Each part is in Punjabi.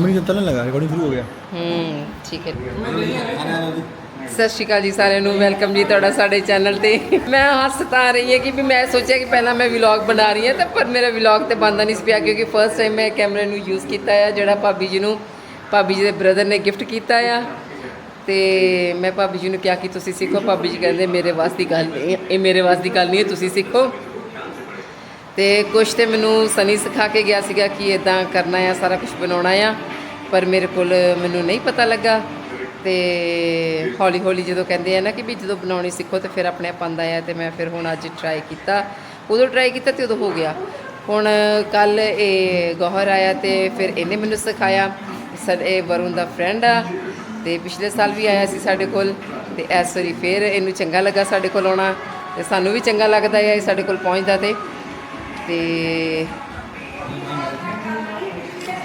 ਅਮਰੀ ਜਦ ਤੱਕ ਲਗਾ ਰਿਕਾਰਡਿੰਗ ਸ਼ੁਰੂ ਹੋ ਗਿਆ। ਹੂੰ, ਠੀਕ ਹੈ। ਸਤਿ ਸ਼੍ਰੀ ਅਕਾਲ ਜੀ ਸਾਰਿਆਂ ਨੂੰ, ਵੈਲਕਮ ਜੀ ਤੁਹਾਡਾ ਸਾਡੇ ਚੈਨਲ ਤੇ। ਮੈਂ ਹੱਸਤਾ ਰਹੀ ਹਾਂ ਕਿ ਵੀ ਮੈਂ ਸੋਚਿਆ ਕਿ ਪਹਿਲਾਂ ਮੈਂ ਵਲੌਗ ਬਣਾ ਰਹੀ ਹਾਂ, ਤਾਂ ਪਰ ਮੇਰਾ ਵਲੌਗ ਤੇ ਬੰਦਾ ਨਹੀਂ ਸੀ ਪਿਆ, ਕਿਉਂਕਿ ਫਰਸਟ ਟਾਈਮ ਮੈਂ ਕੈਮਰੇ ਨੂੰ ਯੂਜ਼ ਕੀਤਾ ਆ, ਜਿਹੜਾ ਭਾਬੀ ਜੀ ਨੂੰ, ਭਾਬੀ ਜੀ ਦੇ ਬ੍ਰਦਰ ਨੇ ਗਿਫਟ ਕੀਤਾ ਆ। ਤੇ ਮੈਂ ਭਾਬੀ ਜੀ ਨੂੰ ਕਿਹਾ ਕਿ ਤੁਸੀਂ ਸਿੱਖੋ, ਭਾਬੀ ਜੀ ਕਹਿੰਦੇ ਮੇਰੇ ਵਾਸਤੇ ਗੱਲ ਨਹੀਂ ਇਹ ਮੇਰੇ ਵਾਸਤੇ ਗੱਲ ਨਹੀਂ ਤੁਸੀਂ ਸਿੱਖੋ। ਤੇ ਕੁਛ ਤੇ ਮੈਨੂੰ ਸਨੀ ਸਿਖਾ ਕੇ ਗਿਆ ਸੀਗਾ ਕਿ ਇਦਾਂ ਕਰਨਾ ਆ, ਸਾਰਾ ਕੁਝ ਬਣਾਉਣਾ ਆ, ਪਰ ਮੇਰੇ ਕੋਲ ਮੈਨੂੰ ਨਹੀਂ ਪਤਾ ਲੱਗਾ। ਤੇ ਹੌਲੀ ਹੌਲੀ ਜਦੋਂ ਕਹਿੰਦੇ ਆ ਨਾ ਕਿ ਵੀ ਜਦੋਂ ਬਣਾਉਣੀ ਸਿੱਖੋ ਤੇ ਫਿਰ ਆਪਣੇ ਆਪ ਆਉਂਦਾ ਆ ਤੇ ਮੈਂ ਫਿਰ ਹੁਣ ਅੱਜ ਟਰਾਈ ਕੀਤਾ। ਉਦੋਂ ਟਰਾਈ ਕੀਤਾ ਤੇ ਉਦੋਂ ਹੋ ਗਿਆ। ਹੁਣ ਕੱਲ ਇਹ ਗੋਹਰ ਆਇਆ ਤੇ ਫਿਰ ਇਹਨੇ ਮੈਨੂੰ ਸਿਖਾਇਆ। ਸਰ, ਇਹ ਵਰੁਣ ਦਾ ਫਰੈਂਡ ਆ ਤੇ ਪਿਛਲੇ ਸਾਲ ਵੀ ਆਇਆ ਸੀ ਸਾਡੇ ਕੋਲ ਤੇ ਇਸ ਵਾਰੀ ਫਿਰ ਇਹਨੂੰ ਚੰਗਾ ਲੱਗਾ ਸਾਡੇ ਕੋਲ ਆਉਣਾ ਤੇ ਸਾਨੂੰ ਵੀ ਚੰਗਾ ਲੱਗਦਾ ਹੈ ਇਹ ਸਾਡੇ ਕੋਲ ਪਹੁੰਚਦਾ ਤੇ ਤੇ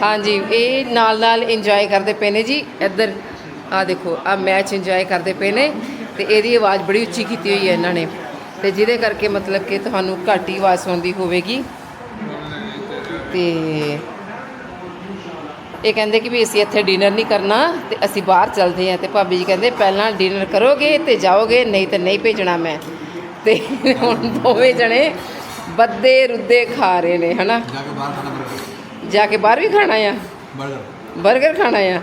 ਹਾਂਜੀ, ਇਹ ਨਾਲ ਨਾਲ ਇੰਜੋਏ ਕਰਦੇ ਪਏ ਨੇ ਜੀ। ਇੱਧਰ ਆ ਦੇਖੋ ਆ ਮੈਚ ਇੰਜੋਏ ਕਰਦੇ ਪਏ ਨੇ ਤੇ ਇਹਦੀ ਆਵਾਜ਼ ਬੜੀ ਉੱਚੀ ਕੀਤੀ ਹੋਈ ਹੈ ਇਹਨਾਂ ਨੇ। ਤੇ ਜਿਹਦੇ ਕਰਕੇ ਮਤਲਬ ਕਿ ਤੁਹਾਨੂੰ ਘੱਟ ਹੀ ਆਵਾਜ਼ ਸੁਣਦੀ ਹੋਵੇਗੀ। ਤੇ ਇਹ ਕਹਿੰਦੇ ਕਿ ਵੀ ਅਸੀਂ ਇੱਥੇ ਡਿਨਰ ਨਹੀਂ ਕਰਨਾ ਤੇ ਅਸੀਂ ਬਾਹਰ ਚੱਲਦੇ ਹਾਂ ਤੇ ਭਾਬੀ ਜੀ ਕਹਿੰਦੇ ਪਹਿਲਾਂ ਡਿਨਰ ਕਰੋਗੇ ਤੇ ਜਾਓਗੇ, ਨਹੀਂ ਤੇ ਨਹੀਂ ਭੇਜਣਾ ਮੈਂ। ਤੇ ਹੁਣ ਦੋਵੇਂ ਜਣੇ ਬੱਦੇ ਰੁੱਦੇ ਖਾ ਰਹੇ ਨੇ ਹਨਾ? ਜਾ ਕੇ ਬਾਹਰ ਜਾ ਕੇ ਬਾਹਰ ਵੀ ਖਾਣਾ ਆ? ਬਰਗਰ ਖਾਣਾ ਆ?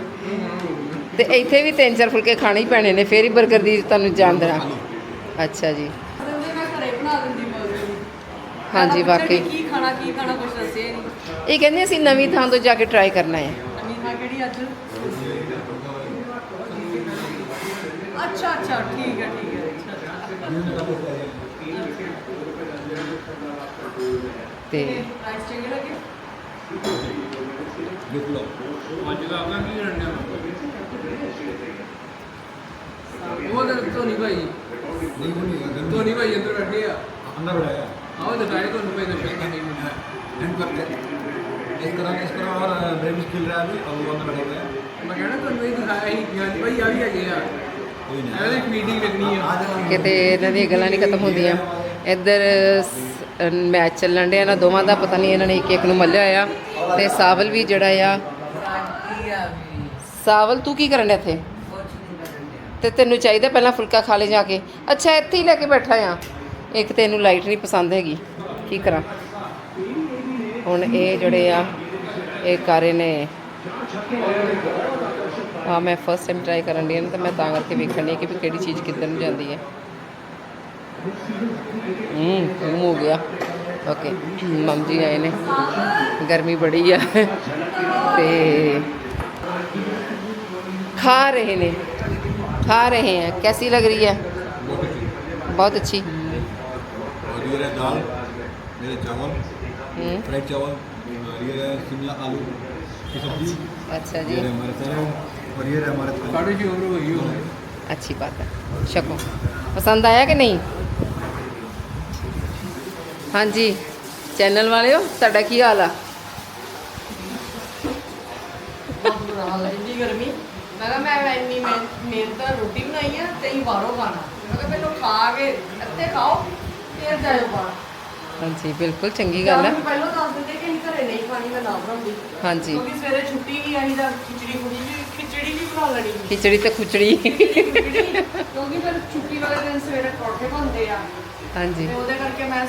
ਤੇ ਇੱਥੇ ਵੀ ਤਿੰਨ ਚਾਰ ਫੁਲਕੇ ਖਾਣੇ ਹੀ ਪੈਣੇ ਨੇ ਫੇਰ ਹੀ 버ਗਰ ਦੀ ਤੁਹਾਨੂੰ ਜਾਣ ਦੇਣਾ। ਅੱਛਾ ਜੀ। ਹਾਂਜੀ ਵਾਕਈ। ਕੀ ਖਾਣਾ ਕੀ ਖਾਣਾ ਕੁਝ ਦੱਸਿਆ ਨਹੀਂ। ਇਹ ਕਹਿੰਦੇ ਅਸੀਂ ਨਵੀਂ ਥਾਂ ਤੋਂ ਜਾ ਕੇ ਟਰਾਈ ਕਰਨਾ ਹੈ ਹੈ। ਤੇ ਪ੍ਰਾਈਸ ਚੰਗੇ ਲੱਗੇ लिख लो ਉਹ ਤਾਂ ਧੋਨੀ ਭਾਈ नहीं बोलिएगा ਧੋਨੀ ਭਾਈ ਅੰਦਰ ਬੈਠੇ ਆ अंदर बैठाया ਆਓ ਦਿਖਾਏ ਧੋਨੀ ਭਾਈ ਦਾ ਸ਼ੇਕ ਨਹੀਂ एंड करते इस तरह इस तरह और ब्रेविस खेल रहा है अभी और वो अंदर बैठे हुए हैं ਮੈਂ ਕਹਿਣਾ ਧੋਨੀ ਭਾਈ ਦਿਖਾਇਆ ਹੀ ਕਿ ਹਾਂਜੀ ਭਾਈ ਆ ਵੀ ਹੈਗੇ ਆ कोई नहीं ਐਵੇਂ ਦੀ ਮੀਟਿੰਗ ਲੱਗਣੀ ਆ आज हम ਕਿਤੇ ਇਹਨਾਂ ਦੀਆਂ ਗੱਲਾਂ ਨਹੀਂ ਖਤਮ ਹੁੰਦੀਆਂ ਇੱਧਰ ਮੈਚ ਚੱਲਣ ਡਿਆ ਇਹਨਾਂ ਦੋਵਾਂ ਦਾ, ਪਤਾ ਨਹੀਂ ਇਹਨਾਂ ਨੇ ਇੱਕ ਇੱਕ ਨੂੰ ਮੱਲਿਆ ਆ। ਤੇ ਸਾਵਲ ਵੀ ਜਿਹੜਾ ਆ। ਸਾਵਲ, ਤੂੰ ਕੀ ਕਰਨ ਡਿਆ ਇੱਥੇ? ਤੇ ਤੈਨੂੰ ਚਾਹੀਦਾ ਪਹਿਲਾਂ ਫੁਲਕਾ ਖਾ ਲੈ ਜਾ ਕੇ। ਅੱਛਾ, ਇੱਥੇ ਹੀ ਲੈ ਕੇ ਬੈਠਾ ਆ। ਇੱਕ ਤੈਨੂੰ ਲਾਈਟ ਨਹੀਂ ਪਸੰਦ ਹੈਗੀ। ਕੀ ਕਰਾਂ? ਹੁਣ ਇਹ ਜਿਹੜੇ ਆ, ਇਹ ਕਰ ਰਹੇ ਨੇ। ਆ ਮੈਂ ਫਸਟ ਟਾਈਮ ਟਰਾਈ ਕਰਨ ਦੀ ਹਾਂ ਤਾਂ ਮੈਂ ਤਾਂ ਕਰਕੇ ਵੇਖਣ ਦੀ ਕਿ ਵੀ ਕਿਹੜੀ ਚੀਜ਼ ਕਿੱਧਰ ਨੂੰ ਜਾਂਦੀ ਹੈ। ਹੂੰ ਹੂੰ ਹੋ ਗਿਆ ਓਕੇ ਮਮ ਜੀ ਆਏ ਨੇ ਗਰਮੀ ਬੜੀ ਆ ਤੇ खा रहे ने खा रहे हैं कैसी लग रही है बहुत अच्छी और ये रहा दाल मेरे चावल हम्म, फ्राइड चावल और ये रहा शिमला आलू की सब्जी अच्छा ये जी रहा हमारे सैलड और ये रहा हमारे थाली। ਕਾੜੇ ਜੀ ਹੋਰ ਹੋਈ ਹੋ अच्छी बात है शको पसंद आया कि नहीं जी ਚੈਨਲ ਵਾਲਿਓ ਤੁਹਾਡਾ ਕੀ ਹਾਲ ਆ? ਬਹੁਤ ਬੁਰਾ ਹਾਲ ਹੈ ਇੰਨੀ ਗਰਮੀ। ਮੈਂ ਕਿਹਾ ਮੈਂ ਇੰਨੀ ਮਿਹਨ- ਮਿਹਨਤ ਨਾਲ ਰੋਟੀ ਬਣਾਈ ਆ ਤੇ ਹੀ ਬਾਹਰੋਂ ਖਾਣਾ। ਮੈਂ ਕਿਹਾ ਪਹਿਲਾਂ ਖਾ ਕੇ ਇੱਥੇ ਖਾਓ ਫਿਰ ਜਾਇਓ ਬਾਹਰ। ਹਾਂਜੀ ਬਿਲਕੁਲ ਚੰਗੀ ਗੱਲ ਹੈ ਪਹਿਲਾਂ ਦੱਸ ਦਿੰਦੇ ਕਿ ਅਸੀਂ ਘਰੇ ਨਹੀਂ ਖਾਣੀ ਮੈਂ ਨਾ ਬਣਾਉਂਦੀ। ਹਾਂਜੀ। ਕਿਉਂਕਿ ਸਵੇਰੇ ਛੁੱਟੀ ਵੀ ਆਈ ਦਾ ਖਿਚੜੀ ਖੁੜੀ ਵੀ ਖਿਚੜੀ ਵੀ ਬਣਾ ਲੈਣੀ ਸੀ। ਖਿਚੜੀ ਤੇ ਖੁਚੜੀ ਕਿਉਂਕਿ ਫਿਰ ਛੁੱਟੀ ਵਾਲੇ ਦਿਨ ਸਵੇਰੇ ਪਰੌਠੇ ਬਣਦੇ ਆ। ਹਾਂਜੀ। ਤੇ ਉਹਦੇ ਕਰਕੇ ਮੈਂ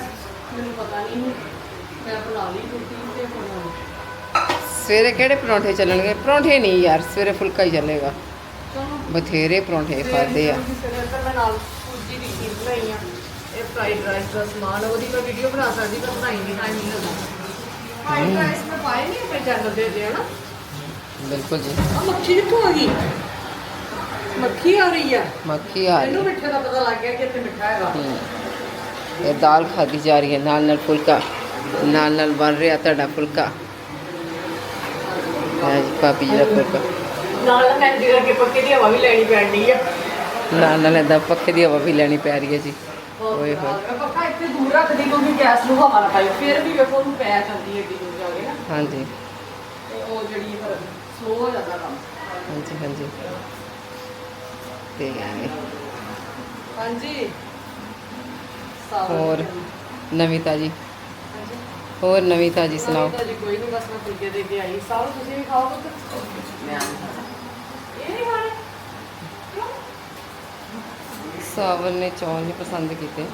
ਮੈਨੂੰ ਪਤਾ ਨਹੀਂ ਸੀ। ਮੈਂ ਬਣਾ ਲਈ ਰੋਟੀ ਤੇ ਬਣਾ ਸਵੇਰੇ ਕਿਹੜੇ ਪਰੌਂਠੇ ਚੱਲਣਗੇ? ਪਰੌਂਠੇ ਨਹੀਂ ਯਾਰ ਸਵੇਰੇ ਫੁਲਕਾ ਹੀ ਚੱਲੇਗਾ। ਚਲੋ। ਬਥੇਰੇ ਪਰੌਂਠੇ ਖਾਦੇ ਆ। ਸਵੇਰੇ ਇੱਧਰ ਮੈਂ ਨਾਲ ਸੂਜੀ ਦੀ ਖੀਰ ਬਣਾਈ ਆ। ਇਹ ਫਰਾਈਡ ਰਾਈਸ ਦਾ ਸਮਾਨ ਉਹਦੀ ਮੈਂ ਵੀਡੀਓ ਬਣਾ ਸਕਦੀ ਪਰ ਬਣਾਈ ਨਹੀਂ ਟਾਈਮ ਨਹੀਂ ਲੱਗਾ ਫਰਾਈਡ ਰਾਈਸ ਮੈਂ ਪਾਏ ਨਹੀਂ ਆਪਣੇ ਚੈਨਲ ਦੇ ਉੱਤੇ ਹਨਾ? ਬਿਲਕੁਲ ਜੀ। ਆ ਮੱਖੀ ਕਿੱਥੋਂ ਆ ਗਈ? ਮੱਖੀ ਆ ਰਹੀ ਆ। ਮੱਖੀ ਆ ਇਹਨੂੰ ਰਹੀ ਮਿੱਠੇ ਦਾ ਪਤਾ ਲੱਗ ਗਿਆ ਕਿ ਇੱਥੇ ਮਿੱਠਾ ਹੈਗਾ। ਹੂੰ। ਇਹ ਦਾਲ ਖਾਦੀ ਜਾ ਰਹੀ ਹੈ। ਨਾਲ ਨਾਲ ਫੁਲਕਾ ਨਾਲ ਨਾਲ ਬਣ ਰਿਹਾ ਤੁਹਾਡਾ ਫੁਲਕਾ। ਇਹ ਜੀ ਭਾਬੀ ਜੀ ਦਾ ਫੁਲਕਾ। ਨਾਲ ਨਾਲ ਮੈਂ ਜਿਹੜਾ ਕਿ ਪੱਕੇ ਦੀ ਹਵਾ ਵੀ ਲੈਣੀ ਪੈਣੀ ਆ। ਨਾਲ ਨਾਲ ਏਦਾਂ ਪੱਖੇ ਦੀ ਹਵਾ ਵੀ ਲੈਣੀ ਪੈ ਰਹੀ ਹੈ ਜੀ। ਓਏ ਹੋਏ। ਪੱਕਾ ਇੱਥੇ ਦੂਰ ਰੱਖਦੀ ਕਿਉਂਕਿ ਗੈਸ ਨੂੰ ਹਵਾ ਨਾ ਪਾਈ ਫਿਰ ਵੀ ਵੇਖੋ ਉਹਨੂੰ ਪੈ ਜਾਂਦੀ ਹੈ ਦੂਰ ਜਾ ਕੇ ਨਾ। ਹਾਂਜੀ। ਤੇ ਉਹ ਜਿਹੜੀ ਫਿਰ ਸਲੋ ਹੋ ਜਾਂਦਾ ਕੰਮ। ਹਾਂਜੀ ਹਾਂਜੀ। ਤੇ ਹਾਂਜੀ। ਹੋਰ ਨਵੀਂ ਤਾਜੀ ਹਾਂਜੀ। ਹੋਰ ਨਵੀਂ ਤਾਜੀ ਸੁਣਾਓ? ਤਾਂ ਜੀ ਕੋਈ ਨਹੀਂ ਬਸ ਮੈਂ ਫੁਲਕੇ ਦੇ ਕੇ ਆਈ। ਸਾਲ ਤੁਸੀਂ ਵੀ ਖਾਓ ਪੁੱਤ। ਮੈਂ ਨਹੀਂ ਖਾਣਾ। ਇਹ ਨਹੀਂ ਖਾਣੇ? ਕਿਉਂ? ਸਾਵਰ ਨੇ ਚੌਲ ਨਹੀਂ ਪਸੰਦ ਕੀਤੇ।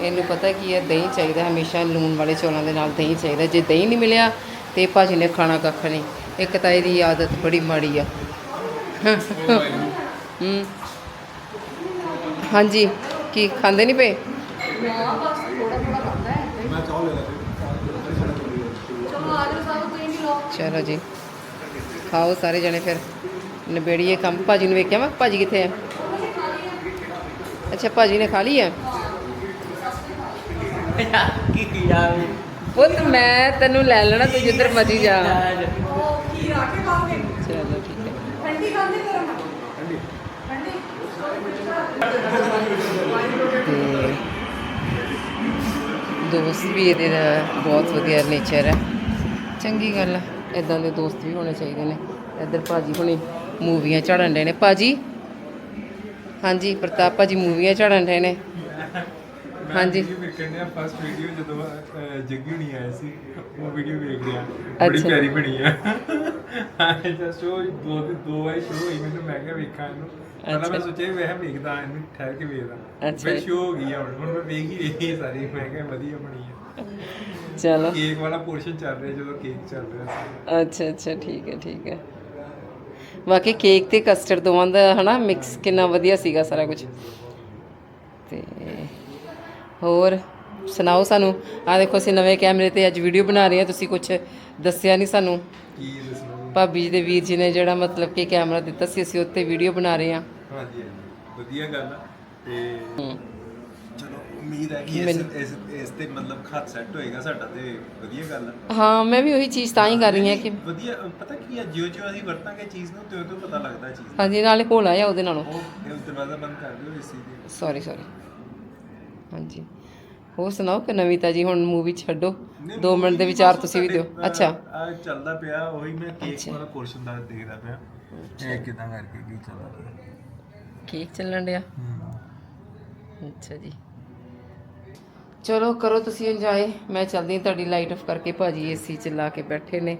ਇਹਨੂੰ ਪਤਾ ਕੀ ਹੈ ਦਹੀਂ ਚਾਹੀਦਾ ਹਮੇਸ਼ਾ ਲੂਣ ਵਾਲੇ ਚੌਲਾਂ ਦੇ ਨਾਲ ਦਹੀਂ ਚਾਹੀਦਾ। ਜੇ ਦਹੀਂ ਨਹੀਂ ਮਿਲਿਆ ਤੇ ਭਾਜੀ ਨੇ ਖਾਣਾ ਕੱਖ ਨਹੀਂ ਇੱਕ ਤਾਂ ਇਹਦੀ ਆਦਤ ਬੜੀ ਮਾੜੀ ਆ। ਹੂੰ। ਹਾਂਜੀ ਕੀ ਖਾਂਦੇ ਨਹੀਂ ਪਏ? ਨਾ ਬਸ ਥੋੜਾ ਥੋੜਾ ਖਾਂਦਾ ਹੈ ਮੈਂ ਚਾਹ ਲੈ ਲਿਆ ਚਲੋ ਆ ਜਾਓ ਜੀ। ਖਾਓ ਸਾਰੇ ਜਣੇ ਫਿਰ। ਨਿਬੇੜੀਏ ਕੰਮ। ਭਾਜੀ ਨੂੰ ਵੇਖਿਆ ਵਾ? ਭਾਜੀ ਕਿੱਥੇ ਹੈ ਅੱਛਾ ਭਾਜੀ ਨੇ ਖਾ ਲਈ ਹੈ ਕੀ ਪੁੱਤ ਮੈਂ ਤੈਨੂੰ ਲੈ ਲੈਣਾ ਤੂੰ ਜਿੱਧਰ ਮਰਜ਼ੀ ਜਾ। ਉਹ ਖੀਰ ਆ ਕੇ ਖਾਓਗੇ ਚਲੋ ਠੀਕ ਹੈ। ਠੰਡੀ ਖਾਂਦੇ ਗਰਮ ਠੰਡੀ ਠੰਡੀ ਦੋਸਤ ਵੀ ਇਹਦੇ ਦਾ ਬਹੁਤ ਵਧੀਆ ਨੇਚਰ ਹੈ। ਚੰਗੀ ਗੱਲ ਹੈ ਇਦਾਂ ਦੇ ਦੋਸਤ ਵੀ ਹੋਣੇ ਚਾਹੀਦੇ ਨੇ। ਇੱਧਰ ਭਾਜੀ ਹੁਣੇ ਮੂਵੀਆਂ ਝਾੜਨ ਦੇ ਨੇ। ਭਾਜੀ? ਹਾਂਜੀ ਪ੍ਰਤਾਪ ਭਾਜੀ ਮੂਵੀਆਂ ਝਾੜਨ ਦੇ ਨੇ। ਹਾਂਜੀ। ਵੇਖਣ ਡਿਆ ਫਸਟ ਵੀਡੀਓ ਜਦੋਂ ਅਹ, ਜੱਗੀ ਹੁਣੀ ਆਏ ਸੀ। ਉਹ ਵੀਡੀਓ ਵੇਖ ਰਿਹਾ ਬੜੀ ਅੱਛਾ। ਪਿਆਰੀ ਬਣੀ ਆ। ਜਸਟ ਉਹ ਦੋ ਦੋ ਵਾਰ ਸ਼ੁਰੂ ਹੋਈ ਮੈਨੂੰ ਮੈਂ ਕਿਹਾ ਵੇਖਾਂ ਇਹਨੂੰ। ਪਹਿਲਾਂ ਮੈਂ। ਸੋਚਿਆ ਵੀ ਮੈਂ ਵੇਖਦਾ ਇਹਨੂੰ ਠਹਿਰ ਕੇ ਵੇਖਦਾ। ਅੱਛਾ। ਫਿਰ। ਸ਼ੋ ਹੋ ਗਈ ਆ ਹੁਣ। ਹੁਣ ਮੈਂ ਵੇਖ ਹੀ ਰਹੀ ਸਾਰੀ। ਮੈਂ ਕਿਹਾ ਵਧੀਆ ਬਣੀ ਆ। ਚਲੋ। ਕੇਕ ਵਾਲਾ ਪੋਰਸ਼ਨ ਚੱਲ ਰਿਹਾ ਜਦੋਂ ਕੇਕ ਚੱਲ ਰਿਹਾ ਸੀ। ਅੱਛਾ ਅੱਛਾ। ਠੀਕ ਹੈ ਠੀਕ ਹੈ। ਬਾਕੀ ਕੇਕ ਤੇ ਕਸਟਰਡ ਦੋਵਾਂ ਦਾ ਹਨਾ ਮਿਕਸ ਕਿੰਨਾ ਵਧੀਆ ਸੀਗਾ ਸਾਰਾ ਕੁਝ ਤੇ ਹੋਰ ਸੁਣਾਓ ਸਾਨੂੰ? ਆ ਦੇਖੋ ਅਸੀਂ ਨਵੇਂ ਕੈਮਰੇ ਤੇ ਅੱਜ ਵੀਡੀਓ ਬਣਾ ਰਹੇ ਹਾਂ। ਤੁਸੀਂ ਕੁਝ ਦੱਸਿਆ ਨਹੀਂ ਸਾਨੂੰ? ਕੀ ਦੱਸਣਾ? ਭਾਬੀ ਜੀ ਦੇ ਵੀਰ ਜੀ ਨੇ ਜਿਹੜਾ ਮਤਲਬ ਕਿ ਕੈਮਰਾ ਦਿੱਤਾ ਸੀ ਅਸੀਂ ਉੱਤੇ ਵੀਡੀਓ ਬਣਾ ਰਹੇ ਹਾਂ। ਹਾਂਜੀ ਹਾਂਜੀ। ਵਧੀਆ ਗੱਲ ਆ। ਤੇ। ਚਲੋ ਉਮੀਦ ਹੈ ਕਿ ਇਸ ਇਸ ਇਸ ਤੇ ਮਤਲਬ ਖਤ ਸੈੱਟ ਹੋਏਗਾ ਸਾਡਾ ਤੇ ਵਧੀਆ ਗੱਲ ਆ। ਹਾਂ ਮੈਂ ਵੀ ਉਹੀ ਚੀਜ਼ ਤਾਂ ਹੀ ਕਰ ਰਹੀ ਹਾਂ ਕਿ ਵਧੀਆ ਪਤਾ ਕੀ ਆ ਜਿਉਂ ਜਿਉਂ ਅਸੀਂ ਵਰਤਾਂਗੇ ਚੀਜ਼ ਨੂੰ ਤਿਉਂ ਤਿਉਂ ਪਤਾ ਲੱਗਦਾ ਚੀਜ਼ ਹਾਂਜੀ ਨਾਲੇ ਹੋਲਾ ਆ ਉਹਦੇ ਨਾਲੋਂ। ਉਹ ਇਹ ਦਰਵਾਜ਼ਾ ਬੰਦ ਕਰ ਦਿਓ ਏਸੀ ਦੇ ਸੌਰੀ ਸੌਰੀ ਹਾਂਜੀ। ਹੋਰ ਸੁਣਾਓ ਕਿ ਨਵੀਤਾ ਜੀ ਹੁਣ ਮੂਵੀ ਛੱਡੋ। 2 ਮਿੰਟ ਦੇ ਵਿਚਾਰ ਤੁਸੀਂ ਵੀ ਦਿਓ। ਅੱਛਾ। ਆ ਚੱਲਦਾ ਪਿਆ ਉਹੀ ਮੈਂ ਕੇਕ। ਵਾਲਾ ਪੋਰਸ਼ਨ ਦਾ ਦੇਖਦਾ ਪਿਆ। ਇਹ ਕਿਦਾਂ ਕਰਕੇ ਕੀ ਚੱਲਦਾ ਪਿਆ। ਕੇਕ ਚੱਲਣ ਡਿਆ। ਅੱਛਾ ਜੀ। ਚਲੋ ਕਰੋ ਤੁਸੀਂ ਇੰਜੋਏ ਮੈਂ ਚਲਦੀ ਹਾਂ ਤੁਹਾਡੀ ਲਾਈਟ ਆਫ ਕਰਕੇ ਭਾਜੀ ਏਸੀ ਚਲਾ ਕੇ ਬੈਠੇ ਨੇ।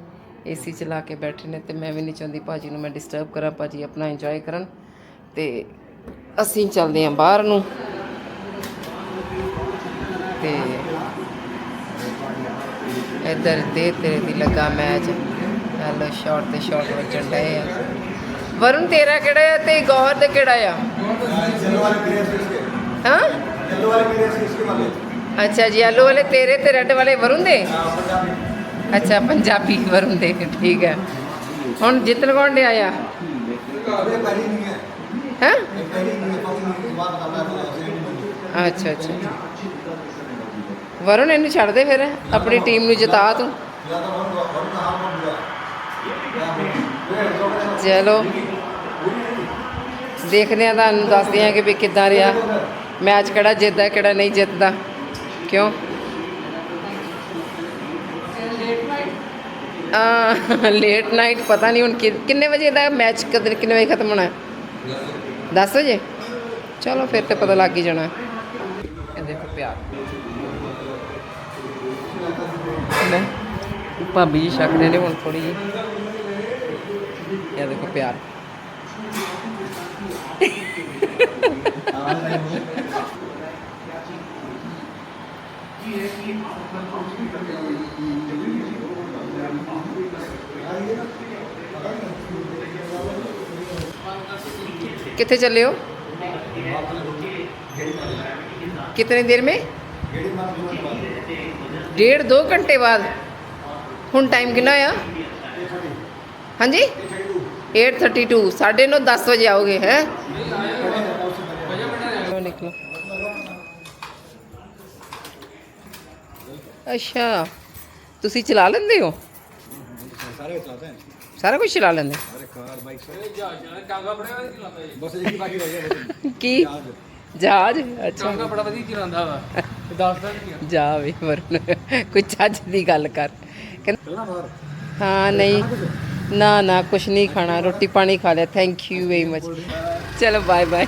ਏਸੀ ਚਲਾ ਕੇ ਬੈਠੇ ਨੇ ਤੇ ਮੈਂ ਵੀ ਨਹੀਂ ਚਾਹੁੰਦੀ ਭਾਜੀ ਨੂੰ ਮੈਂ ਡਿਸਟਰਬ ਕਰਾਂ ਭਾਜੀ ਆਪਣਾ ਇੰਜੋਏ ਕਰਨ। ਤੇ ਅਸੀਂ ਚੱਲਦੇ ਹਾਂ ਬਾਹਰ ਨੂੰ। ਤੇ ਇਧਰ ਦੇ ਤੇਰੇ ਦੀ ਲੱਗਾ ਮੈਚ। ਲੋ ਸ਼ਾਟ ਤੇ ਸ਼ਾਟ ਵੱਜਣ ਡਏ ਆ। ਵਰੁਣ, ਤੇਰਾ ਕਿਹੜਾ ਆ ਤੇ ਗੌਹਰ ਦਾ ਕਿਹੜਾ ਆ? ਹਾਂ? ਅੱਛਾ ਜੀ ਯੈਲੋ ਵਾਲੇ ਤੇਰੇ ਤੇ ਰੈੱਡ ਵਾਲੇ ਵਰੁਣ ਦੇ? ਅੱਛਾ, ਪੰਜਾਬੀ ਵਰੁਣ ਦੇ, ਠੀਕ ਹੈ ਹੁਣ ਜਿੱਤਣ ਕੌਣ ਡਿਆ ਆਇਆ ਹੈ? ਅੱਛਾ ਅੱਛਾ। ਵਰੁਣ, ਇਹਨੂੰ ਛੱਡ ਦੇ ਫਿਰ, ਆਪਣੀ ਟੀਮ ਨੂੰ ਜਿਤਾ ਤੂੰ। ਚਲੋ। ਦੇਖਦੇ ਆ ਤੁਹਾਨੂੰ ਦੱਸਦੇ ਆ ਕਿ ਵੀ ਕਿੱਦਾਂ ਰਿਹਾ। ਮੈਚ ਕਿਹੜਾ ਜਿੱਤਦਾ, ਕਿਹੜਾ ਨਹੀਂ ਜਿੱਤਦਾ। ਕਿਉਂ? ਆ ਲੇਟ ਨਾਈਟ ਪਤਾ ਨਹੀਂ ਹੁਣ ਕਿੰਨੇ ਵਜੇ ਦਾ ਮੈਚ, ਕਦ, ਕਿੰਨੇ ਵਜੇ ਖਤਮ ਹੋਣਾ? 10 ਵਜੇ? ਚਲੋ, ਫਿਰ ਤੇ ਪਤਾ ਲੱਗ ਹੀ ਜਾਣਾ। ਇਹ ਦੇਖੋ ਪਿਆਰ। ਭਾਬੀ ਜੀ ਛਕਦੇ ਨੇ ਹੁਣ ਥੋੜੀ ਜੀ ਇਹ ਦੇਖੋ ਪਿਆਰ कितने चले हो कितने देर में ਡੇਢ ਦੋ ਘੰਟੇ ਬਾਅਦ। ਹੁਣ ਟਾਈਮ ਕਿੰਨਾ ਹੋਇਆ ਹਾਂਜੀ? 8:32 9:30 10 ਵਜੇ ਆਓਗੇ ਹੈ? ਅੱਛਾ। ਤੁਸੀਂ ਚਲਾ ਲੈਂਦੇ ਹੋ? ਸਾਰੇ ਸਾਰਾ ਕੁਝ ਚਲਾ ਲੈਂਦੇ ਕੀ? ਜਹਾਜ਼? ਅੱਛਾ। ਬੜਾ ਵਧੀਆ ਚਲਾਉਂਦਾ ਵਾ। ਦੱਸਦਾ ਨਹੀਂ ਆ ਜਾ ਵੇ ਵਰਨ ਕੋਈ ਚੱਜ ਦੀ ਗੱਲ ਕਰ। ਹਾਂ ਨਹੀਂ। ਨਾ ਨਾ ਕੁਛ ਨਹੀਂ ਖਾਣਾ। ਰੋਟੀ ਪਾਣੀ ਖਾ ਲਿਆ। ਥੈਂਕ ਯੂ ਵੈਰੀ ਮਚ ਚਲੋ ਬਾਏ ਬਾਏ